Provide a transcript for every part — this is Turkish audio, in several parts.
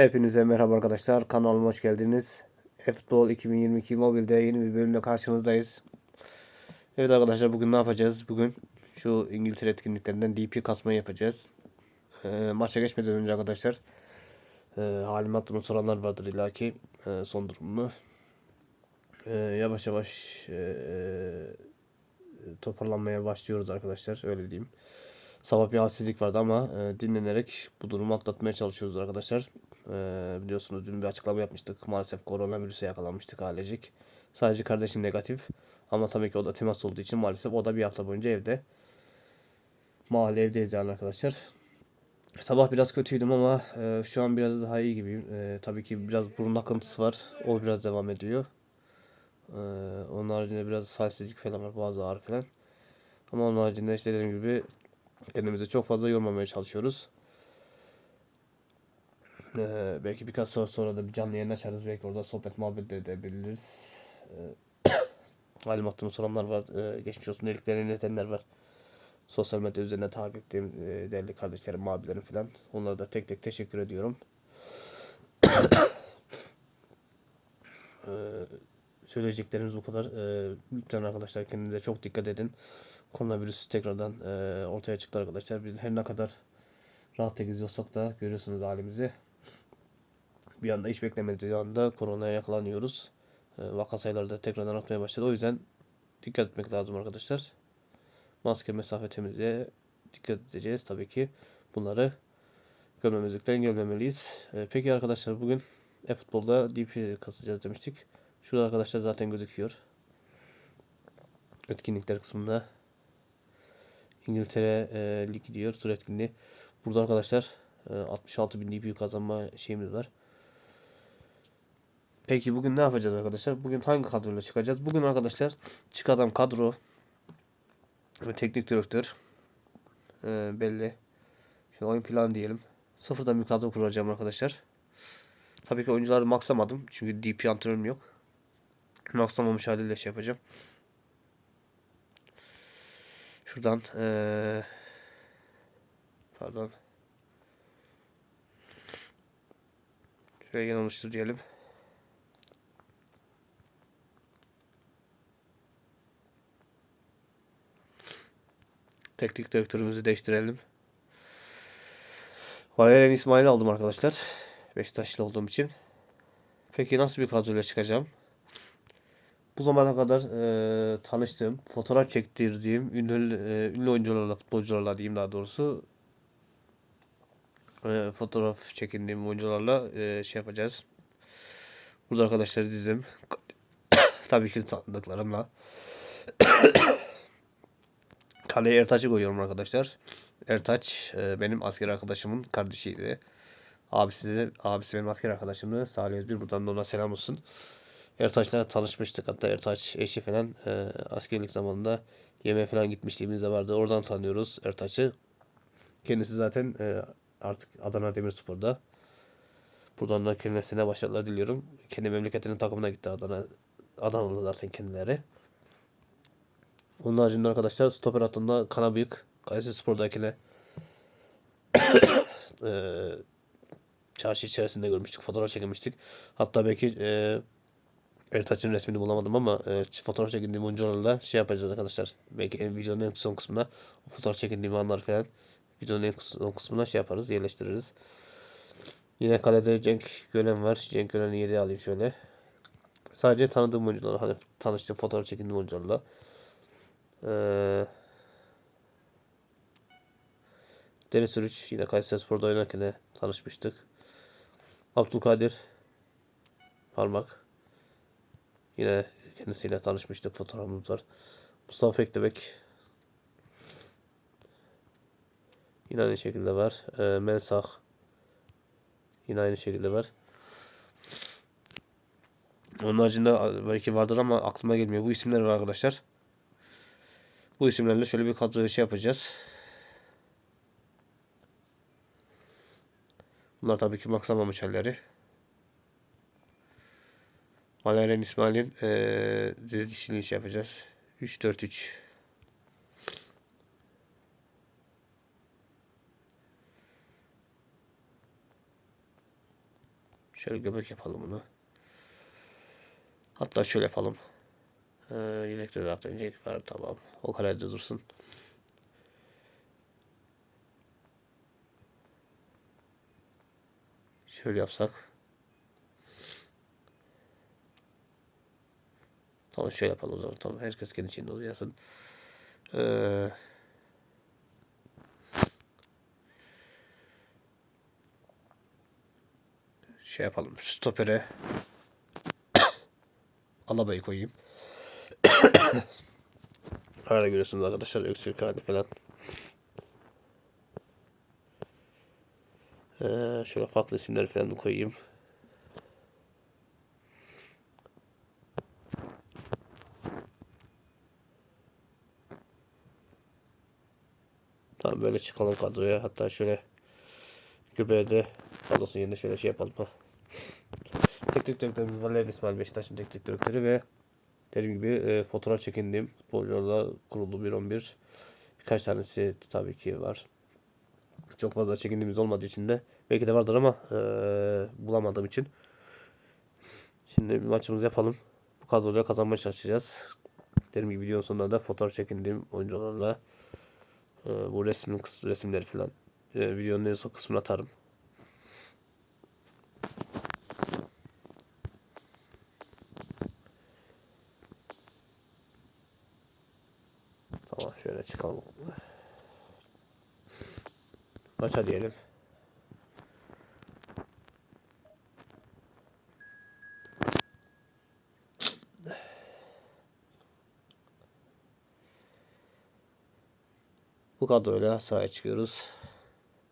Hepinize merhaba arkadaşlar. Kanalıma hoş geldiniz. Futbol 2022 mobilde yeni bir bölümle karşınızdayız. Evet arkadaşlar bugün ne yapacağız? Bugün şu İngiltere etkinliklerinden DP kasmayı yapacağız. Ee, maça geçmeden önce arkadaşlar e, halimi hatırımı soranlar vardır illaki e, son durumumu. E, yavaş yavaş e, e, toparlanmaya başlıyoruz arkadaşlar öyle diyeyim. Sabah bir halsizlik vardı ama e, dinlenerek bu durumu atlatmaya çalışıyoruz arkadaşlar. E, biliyorsunuz dün bir açıklama yapmıştık. Maalesef koronavirüse yakalanmıştık ailecek. Sadece kardeşim negatif. Ama tabii ki o da temas olduğu için maalesef o da bir hafta boyunca evde. Mahalle evdeyiz yani arkadaşlar. Sabah biraz kötüydüm ama e, şu an biraz daha iyi gibiyim. E, tabii ki biraz burun akıntısı var. O biraz devam ediyor. E, onun haricinde biraz halsizlik falan var. Bazı ağrı falan. Ama onun haricinde işte dediğim gibi kendimizi çok fazla yormamaya çalışıyoruz. Ee, belki birkaç saat sonra da bir canlı yayın açarız. Belki orada sohbet muhabbet de edebiliriz. Ee, halim attığımı soranlar var. Ee, geçmiş olsun dediklerini iletenler var. Sosyal medya üzerinde takip ettiğim e, değerli kardeşlerim, abilerim falan. Onlara da tek tek teşekkür ediyorum. ee, söyleyeceklerimiz bu kadar. Ee, lütfen arkadaşlar kendinize çok dikkat edin. Koronavirüs tekrardan e, ortaya çıktı arkadaşlar. Biz her ne kadar rahat geziyorsak da görüyorsunuz halimizi. Bir anda hiç beklemediği anda koronaya yakalanıyoruz. E, vaka sayıları da tekrardan artmaya başladı. O yüzden dikkat etmek lazım arkadaşlar. Maske, mesafe, temizliğe dikkat edeceğiz tabii ki. Bunları görmemezlikten gelmemeliyiz. E, peki arkadaşlar bugün e-futbolda DP kasacağız demiştik. Şurada arkadaşlar zaten gözüküyor. Etkinlikler kısmında İngiltere e, Ligi diyor tur etkinliği. Burada arkadaşlar e, 66 bin DP kazanma şeyimiz var. Peki bugün ne yapacağız arkadaşlar? Bugün hangi kadroyla çıkacağız? Bugün arkadaşlar çık adam kadro ve teknik direktör e, belli. Şimdi oyun planı diyelim. Sıfırdan bir kadro kuracağım arkadaşlar. Tabii ki oyuncuları maksamadım. Çünkü DP antrenörüm yok. Maksamamış haliyle şey yapacağım. Şuradan ee, pardon. Şöyle gene diyelim. Teknik direktörümüzü değiştirelim. Valerian İsmail aldım arkadaşlar. Beşiktaşlı olduğum için. Peki nasıl bir kadroyla çıkacağım? bu zamana kadar e, tanıştığım, fotoğraf çektirdiğim ünlü, e, ünlü oyuncularla, futbolcularla diyeyim daha doğrusu e, fotoğraf çekindiğim oyuncularla e, şey yapacağız. Burada arkadaşlar dizim. Tabii ki tanıdıklarımla. Kaleye Ertaç'ı koyuyorum arkadaşlar. Ertaç e, benim asker arkadaşımın kardeşiydi. Abisi de abisi benim asker arkadaşımdı. Salih Özbir buradan da ona selam olsun. Ertaş'la tanışmıştık. Hatta Ertaç eşi falan e, askerlik zamanında yemeğe falan gitmişliğimiz de vardı. Oradan tanıyoruz Ertaç'ı. Kendisi zaten e, artık Adana Demirspor'da. Buradan da kendisine başarılar diliyorum. Kendi memleketinin takımına gitti Adana. Adanalı zaten kendileri. Onun haricinde arkadaşlar stoper hattında Kana Büyük. Kayseri Spor'dakine e, çarşı içerisinde görmüştük. Fotoğraf çekilmiştik. Hatta belki e, Ertaç'ın resmini bulamadım ama e, fotoğraf çekindiğim oyuncularla şey yapacağız arkadaşlar. Belki en, videonun en son kısmında o fotoğraf çekindiğim anlar falan videonun en son kısmına şey yaparız, yerleştiririz. Yine kalede Cenk Gölen var. Cenk Gölen'i 7 alayım şöyle. Sadece tanıdığım oyuncular, hani tanıştığım fotoğraf çekindiğim oyuncularla. Ee, Deniz Sürüç yine Kayseri Spor'da oynarken de tanışmıştık. Abdülkadir Parmak Yine kendisiyle tanışmıştık. Fotoğrafımız var. Mustafa Ekdebek. Yine aynı şekilde var. E, Mensah. Yine aynı şekilde var. Onun haricinde belki vardır ama aklıma gelmiyor. Bu isimler var arkadaşlar. Bu isimlerle şöyle bir kadro şey yapacağız. Bunlar tabii ki maksamamış halleri. Valerian İsmail'in ee, dizilişini iş yapacağız. 3-4-3 Şöyle göbek yapalım bunu. Hatta şöyle yapalım. Ee, yelekte zaten yelek var tamam. O karede dursun. Şöyle yapsak. Tamam şöyle yapalım o zaman. Tamam herkes kendi içinde oluyorsun. Ee, şey yapalım. Stopere alabayı koyayım. Hala görüyorsunuz arkadaşlar öksürük hali falan. Ee, şöyle farklı isimler falan koyayım. Tamam böyle çıkalım kadroya. Hatta şöyle göbeğe de kadrosun yerine şöyle şey yapalım. Ha. Teknik direktörümüz Valerian İsmail Beşiktaş'ın teknik direktörü ve dediğim gibi e, fotoğraf çekindiğim futbolcularla kurulu bir 11 birkaç tanesi tabii ki var. Çok fazla çekindiğimiz olmadığı için de belki de vardır ama e, bulamadığım için. Şimdi bir maçımızı yapalım. Bu kadroyla kazanmaya çalışacağız. Dediğim gibi videonun sonunda da fotoğraf çekindiğim oyuncularla e, bu kıs resimleri falan e, videonun en son kısmına atarım. Çıkalım. Maça diyelim. Bu kadroyla sahaya çıkıyoruz.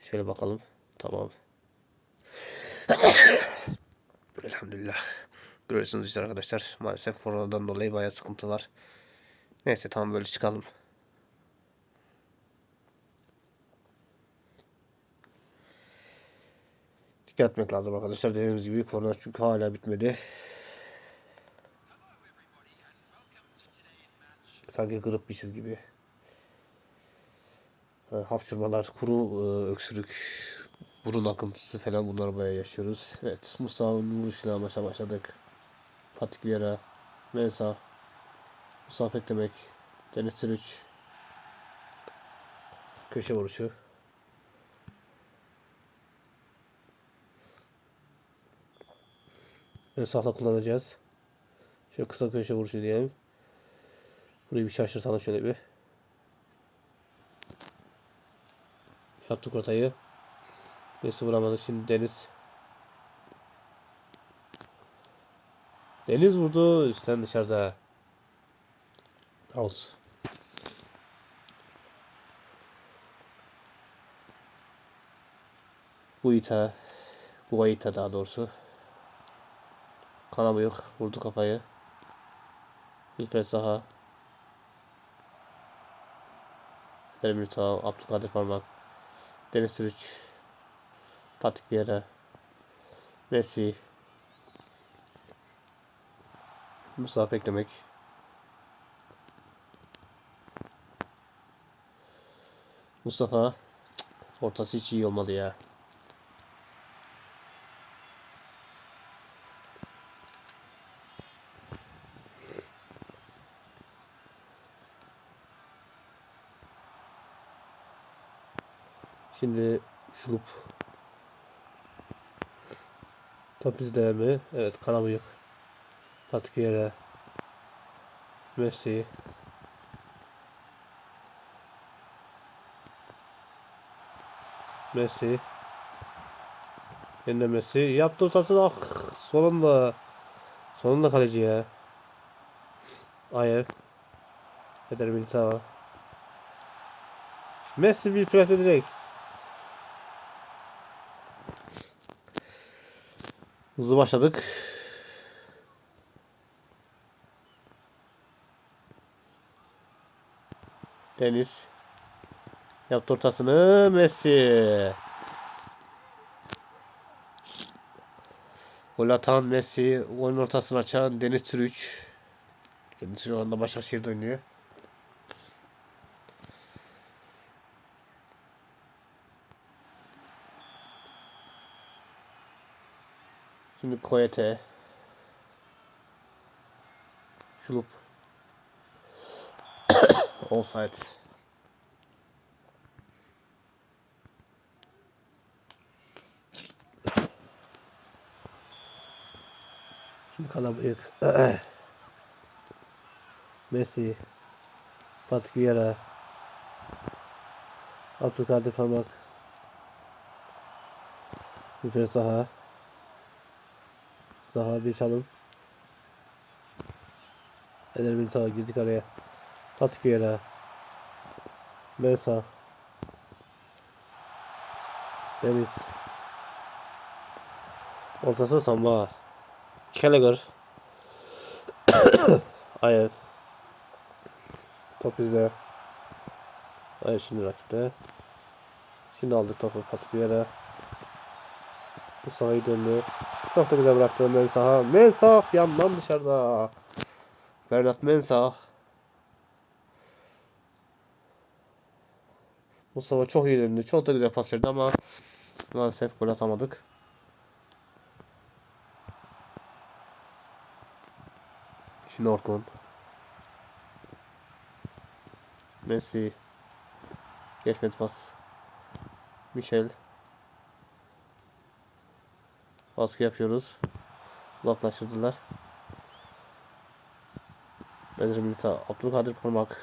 Şöyle bakalım. Tamam. Elhamdülillah. Görüyorsunuz işte arkadaşlar. Maalesef koronadan dolayı bayağı sıkıntı var. Neyse tamam böyle çıkalım. Dikkat etmek lazım arkadaşlar. Dediğimiz gibi korona çünkü hala bitmedi. Sanki gripmişiz gibi. E, hapşurmalar, kuru e, öksürük, burun akıntısı falan bunları bayağı yaşıyoruz. Evet, Musa'nın vuruşuyla maça başladık. Patik Vieira, Mensa, Musa Beklemek, Deniz Türüç, köşe vuruşu. Ön sahla kullanacağız. Şöyle kısa köşe vuruşu diyelim. Burayı bir şaşırtalım şöyle bir. Yaptık ortayı. Messi vuramadı. Şimdi Deniz. Deniz vurdu. Üstten dışarıda. Out. Guita. Guaita daha doğrusu. Kanamıyık. Vurdu kafayı. Wilfred Zaha. Emir Tağ. Abdülkadir Parmak. Deniz Sürüç. Patrick Vieira. Messi. Mustafa Beklemek. Mustafa. Ortası hiç iyi olmadı ya. Şimdi şurup. Top bizde mi? Evet Karabıyık. Vieira. Messi. Messi. Yine Messi. Yaptı ortasını. Ah, sonunda. Sonunda kaleci ya. Ayak. Eder Militao. Messi bir prese direkt. Hızlı başladık. Deniz. Yaptı ortasını Messi. Gol atan Messi. Golün ortasını açan Deniz Türüç. Kendisi şu anda Başakşehir'de oynuyor. Koyete. Şulup. Offside. Şimdi kalabalık. Messi. Patrick Vieira. Abdülkadir Parmak. Lütfen Zaha. Zaha bir çalım. Eder Militao girdik araya. Patrick. Mensah. Deniz. Ortası Samba. Gallagher. Ayev. Top bizde. Ayev şimdi rakipte. Şimdi aldık topu Patrick Mustafa'yı döndü. Çok da güzel bıraktı Mensah'a. Mensah yandan dışarıda. Bernat Mensah. Mustafa çok iyi döndü. Çok da güzel pas verdi ama maalesef gol atamadık. Şimdi Orkun. Messi. Geçmedi pas. Michel. Baskı yapıyoruz. Uzaklaştırdılar. Bedir Milita. Abdülkadir Parmak.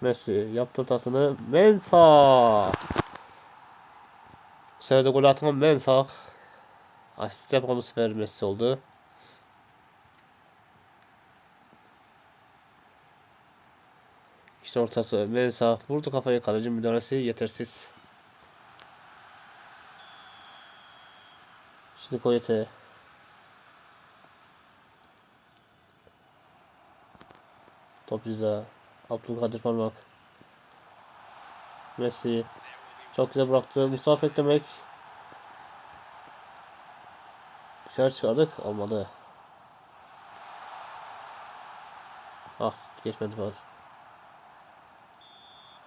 Messi yaptı ortasını. Mensah. Bu sefer de gol atan Mensah. Asist yapan bu sefer Messi oldu. İşte ortası Mensah vurdu kafayı kaleci müdahalesi yetersiz. Şimdi Koyete. Top bizde. Abdülkadir Parmak. Messi. Çok güzel bıraktı. Mustafa beklemek. Dışarı çıkardık. Olmadı. Ah geçmedi pas.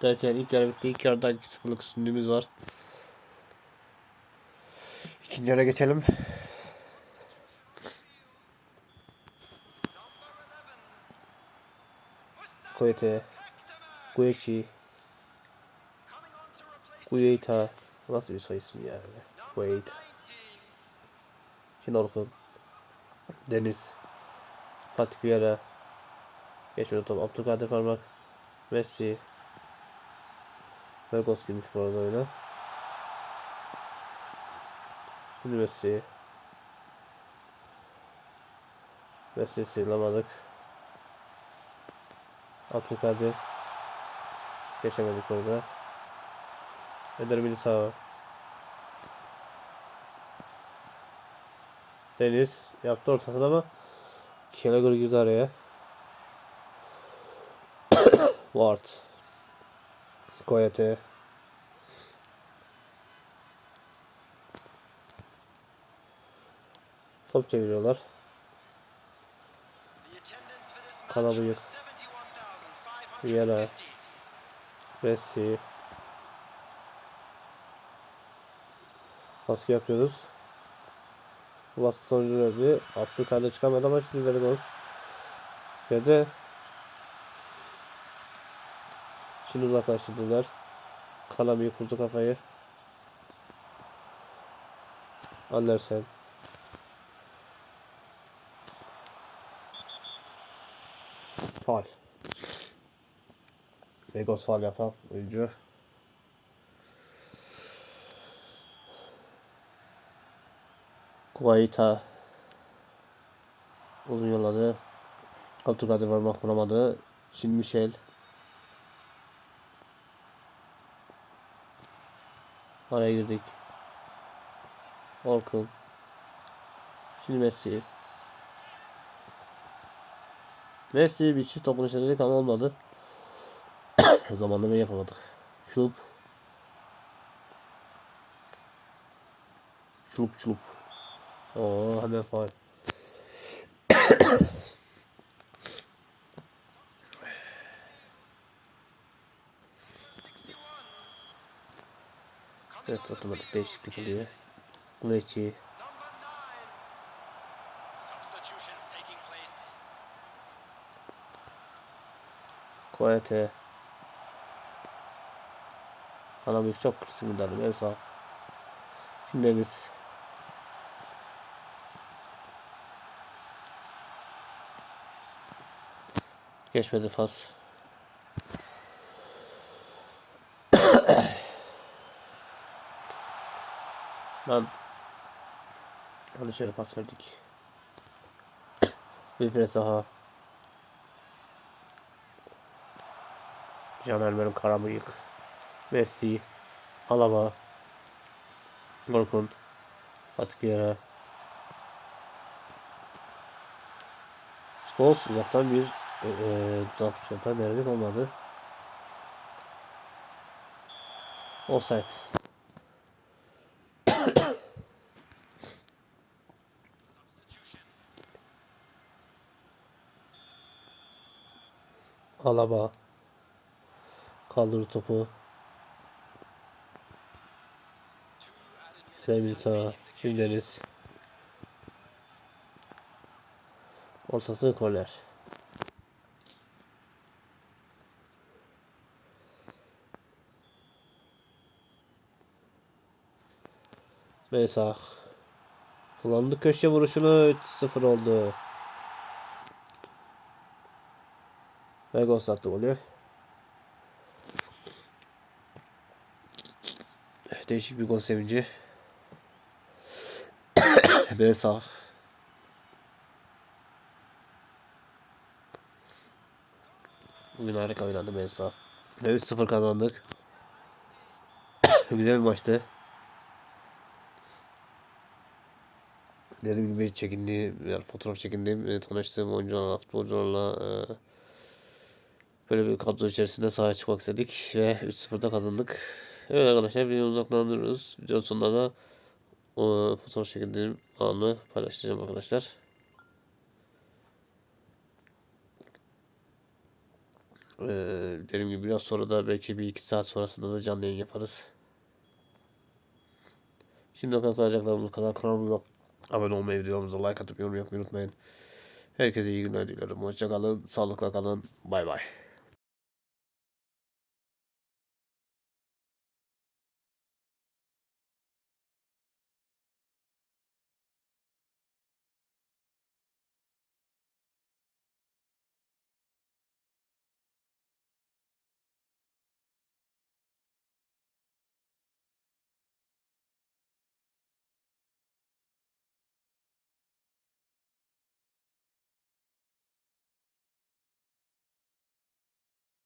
Derken ilk yarı bitti. İlk yarıda 2-0'lık üstünlüğümüz var. İkinci yarıya geçelim. Koyete. Guechi. Gueita. Nasıl bir soy ismi ya öyle? Gueita. Şimdi Orkun. Deniz. Patrick Vieira. Geçmedi top. Abdülkadir Parmak. Messi. Vegos girmiş bu arada oyuna. Şimdi Messi. Messi sıyırlamadık. Abdülkadir. Geçemedik orada. Eder Militao. Deniz yaptı ortasına ama Gallagher girdi araya. Ward. Koyate. Top çeviriyorlar. Kalabıyık. Vieira. Messi. Baskı yapıyoruz. Bu baskı sonucu verdi. Abdülkadir çıkamadı ama şimdi verdi. Ve Şimdi uzaklaştırdılar. Kalami'yi kurdu kafayı. Andersen. Faal. Vegos faal yapan oyuncu. Guaita. Uzun yolladı. Abdülkadir varmak vuramadı. Şimdi Michel. Araya girdik. Orkun. Şimdi Messi. Messi bir çift topunu dedik ama olmadı. Zamanında yapamadık. Şulup. Şulup şulup. Oo hemen faal. Evet otomatik değişiklik oluyor. Place. Koete. Kanamık çok kritik müdahale. En sağ. Şimdi Deniz. Geçmedi pas. Lan. Yanlış yere pas verdik. Bir pres daha. Can Ermen'in karamıyık. Messi. Alaba. Orkun. Atık yere. Scholes uzaktan bir e, e, uzak uçaktan denedik olmadı. Offside. Alaba. Kaldır topu. Clemente. Şimdi Deniz. Ortası koller. Mesah. Kullandı köşe vuruşunu 3-0 oldu. Ve. Değişik bir gol sevinci. Mesah. Bugün harika oynadı Mesah. Ve 3-0 kazandık. Güzel bir maçtı. Dediğim gibi çekindiğim, yani fotoğraf çekindiğim, tanıştığım oyuncularla, futbolcularla e, böyle bir kadro içerisinde sahaya çıkmak istedik ve 3-0'da kazandık. Evet arkadaşlar videomuzu uzaklandırıyoruz. Videonun sonunda da o fotoğraf çekindiğim anı paylaşacağım arkadaşlar. Ee, dediğim gibi biraz sonra da belki bir iki saat sonrasında da canlı yayın yaparız. Şimdi o kadar kanalıma abone olmayı, videomuza like atıp yorum yapmayı unutmayın. Herkese iyi günler dilerim. Hoşçakalın, sağlıkla kalın. Bay bay.